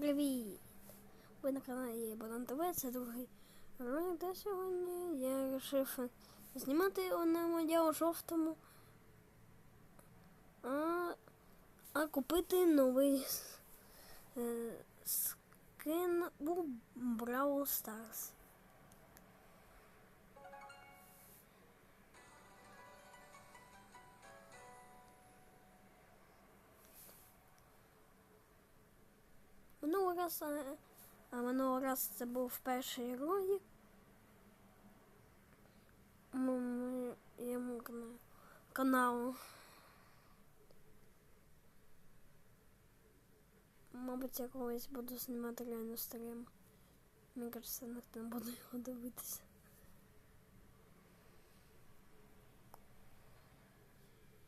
Привіт! Ви на каналі Банан ТВ, це другий ролик, та сьогодні я вирішив знімати одному моєму жовтому, а, а купити новий е, скин у Brawl Stars. Минулого раз, е, а минулого раз це був перший ролик. М, Моєму кана- каналу. Мабуть, я колись буду знімати реально стрім. Мені кажеться, ніхто не буде його дивитися.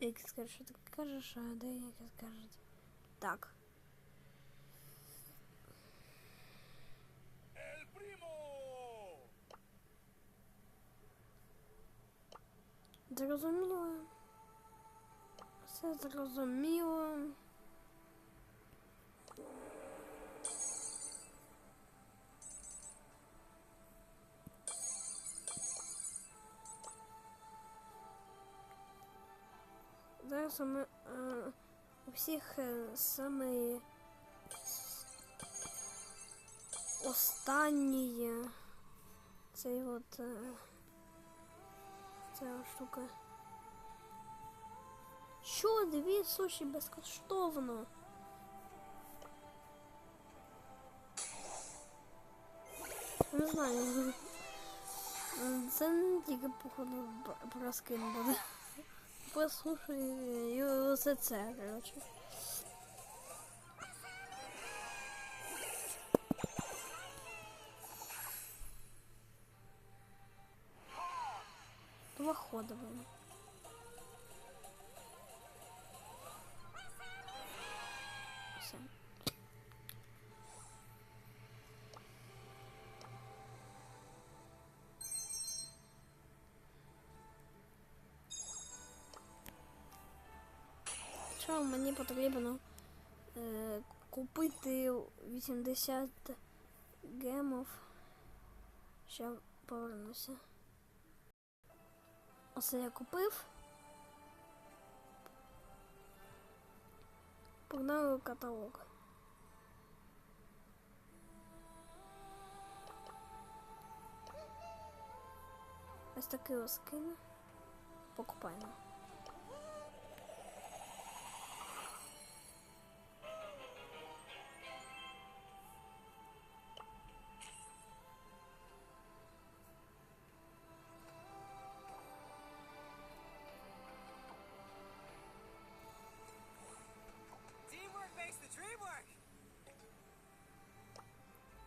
Як скажеш, що ти кажеш, а де як скажуть. Так. Зрозуміло. Все зрозуміло. Зараз ми е, у всіх е, саме останнє цей от е, ця штука. Що, дві суші безкоштовно? Не знаю. Це не тільки походу про скин буде. Про це це, коротше. Было. Все. Що мені потрібно е, купити 80 гемов. Ще повернуся. Оце я купив. Погнали каталог. Ось такий ось. Покупаємо.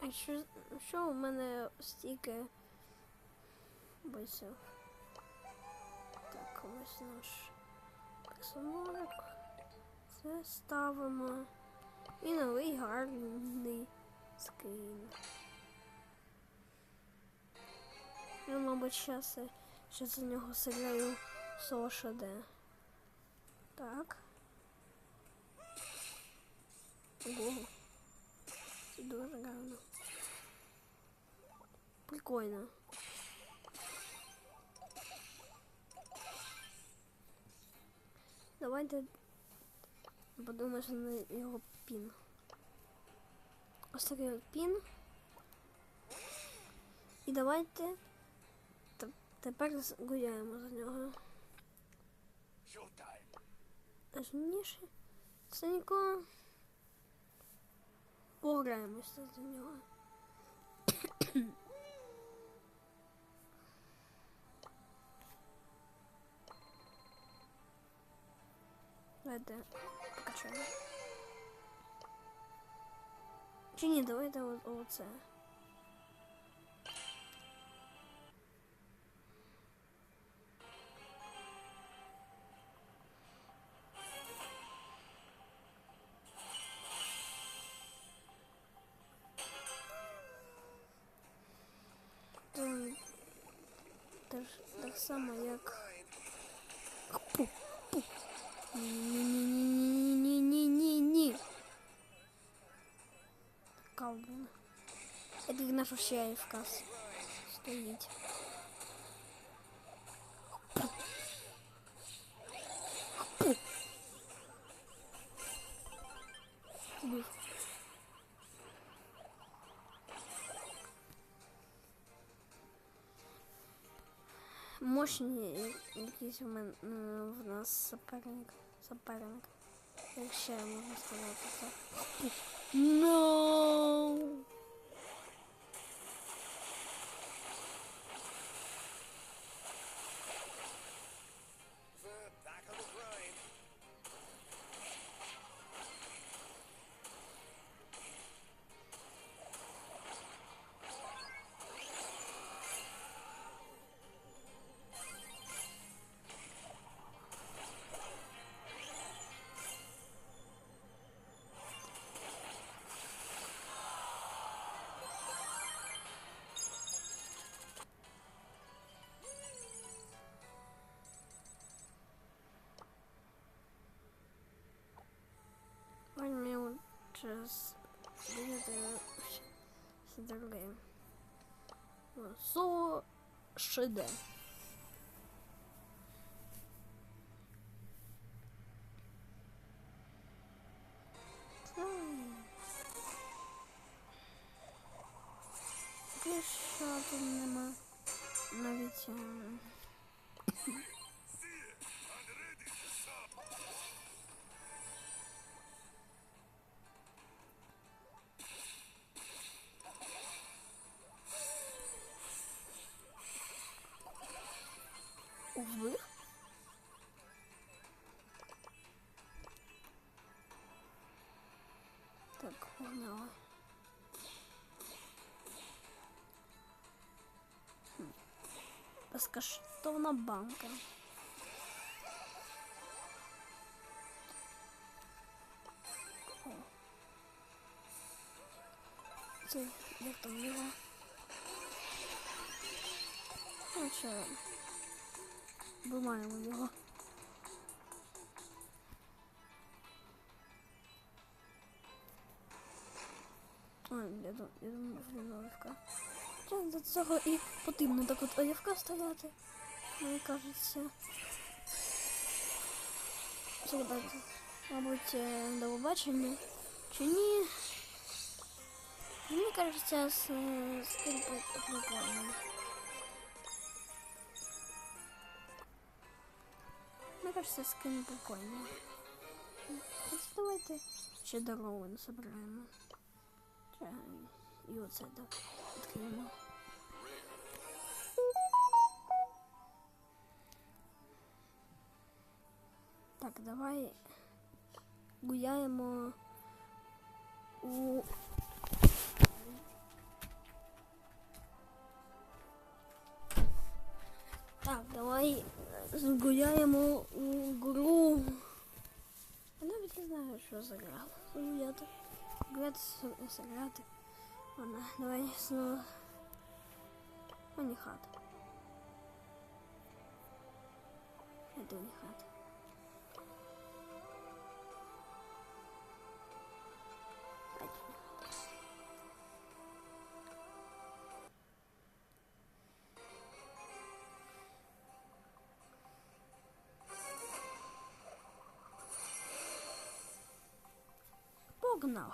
А що, що у мене стільки бойців? Так, ось наш персонаж. Це ставимо. І новий гарний скин. Я, мабуть, зараз ще за нього стріляю Соша де. Так. Ого. Це дуже гарно. Прикольно. Давайте подумаємо на його пін. Ось такий от пін. І давайте те- тепер з- гуляємо за нього. Showtime! Нажніше. Це нікого. Пограємося за нього. давай да покачаем. Че не давай это вот ОЦ. Так само як Пу, пу. Ні-ні-ні-ні-ні-ні-ні-ні. чекав, блін. Я тільки нашу ще і вказ стоїть. Убив. Мощні я- якийсь у мене е, в нас суперник. Суперник. Як ще можна сказати це. No! Час бігати з другим. Со шиде. Так. Хм. Безкоштовна банка. О. Це як там його? Короче, вимаємо його. Я думаю, він АФК. Хоча Для цього і потрібно так от АФК стояти. Мені кажеться. Все, так, мабуть, е, до побачення. Чи ні? Мені кажеться, з, з ким прикольно. Мне кажется, скин прикольный. Давайте ще дорогу собираємо. Ще І оце так відкриємо. Так, давай гуляємо у Так, давай згуляємо у гру. Я навіть не знаю, що за гра. взгляд сограти. Вона давай знову Мені хата. Іду не хата. Погнал.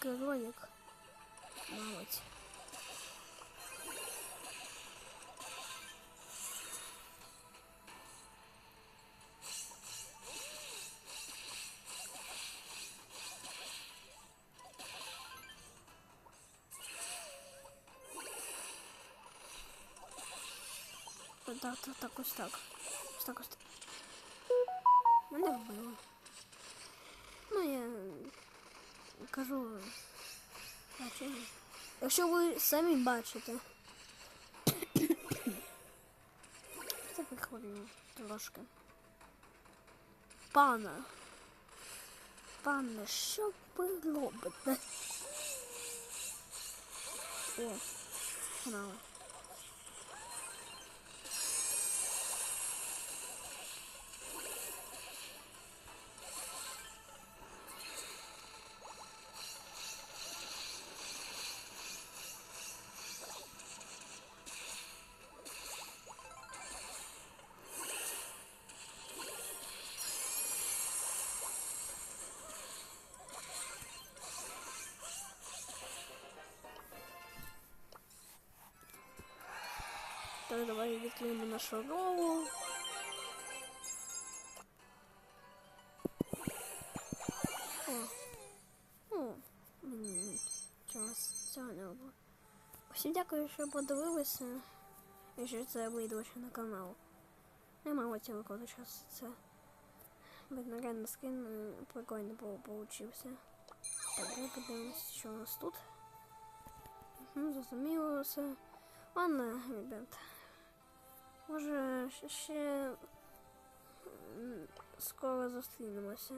Шкільний великий ролик. Мабуть. Так, так, так, ось так. Ось так, ось так. Мене покажу. вам. Якщо ви самі бачите. Це прихворію трошки. Пане. Пане, що ви робите? О, канали. Так, давай відкриємо нашу рову. О. Чогось цього не було. Всім дякую, що подивилися. І що це вийде ще на канал. Нема оцього коли час це. Беднаренний скин е, прикольно получився. Так, давай подивимось, що у нас тут. Ну, зрозуміло все. Ладно, ребят. Може, ще скоро зустрінемося.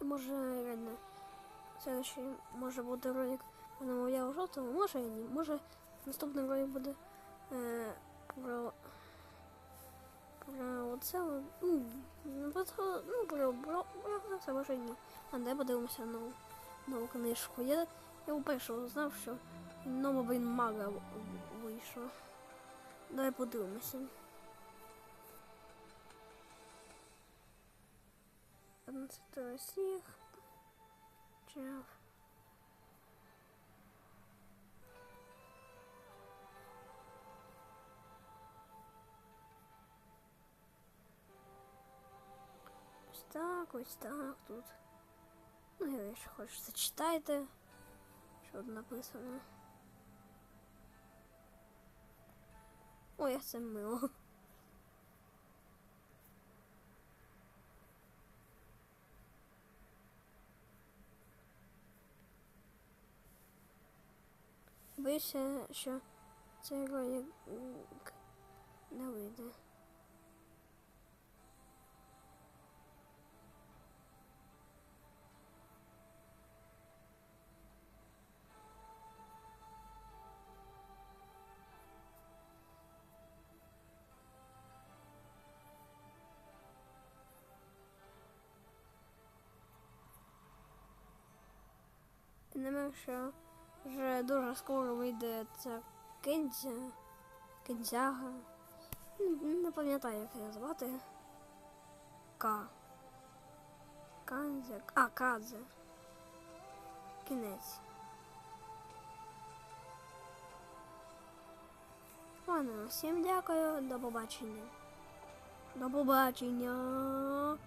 Може реально следующий може буде ролик про я жовтому, може і ні. Може наступний ролик буде е, про про оце. Ну, ну, про, ну, про, про, про це може і ні. А де подивимося нову, нову книжку. Я, я вперше узнав, що блін мага в- в- вийшла. Давай подивимося. Одинадцятого сніг. Чав. Ось так, ось так тут. Ну, якщо хочеш, зачитайте, що тут написано. Ой, як це мило. Боюся, що цей ролик не вийде. Не що вже дуже скоро вийде ця кензя, кензяга. Не, не пам'ятаю, як її звати. К. Канзя. А, Кадзе. Кінець. Ладно, всім дякую, до побачення. До побачення.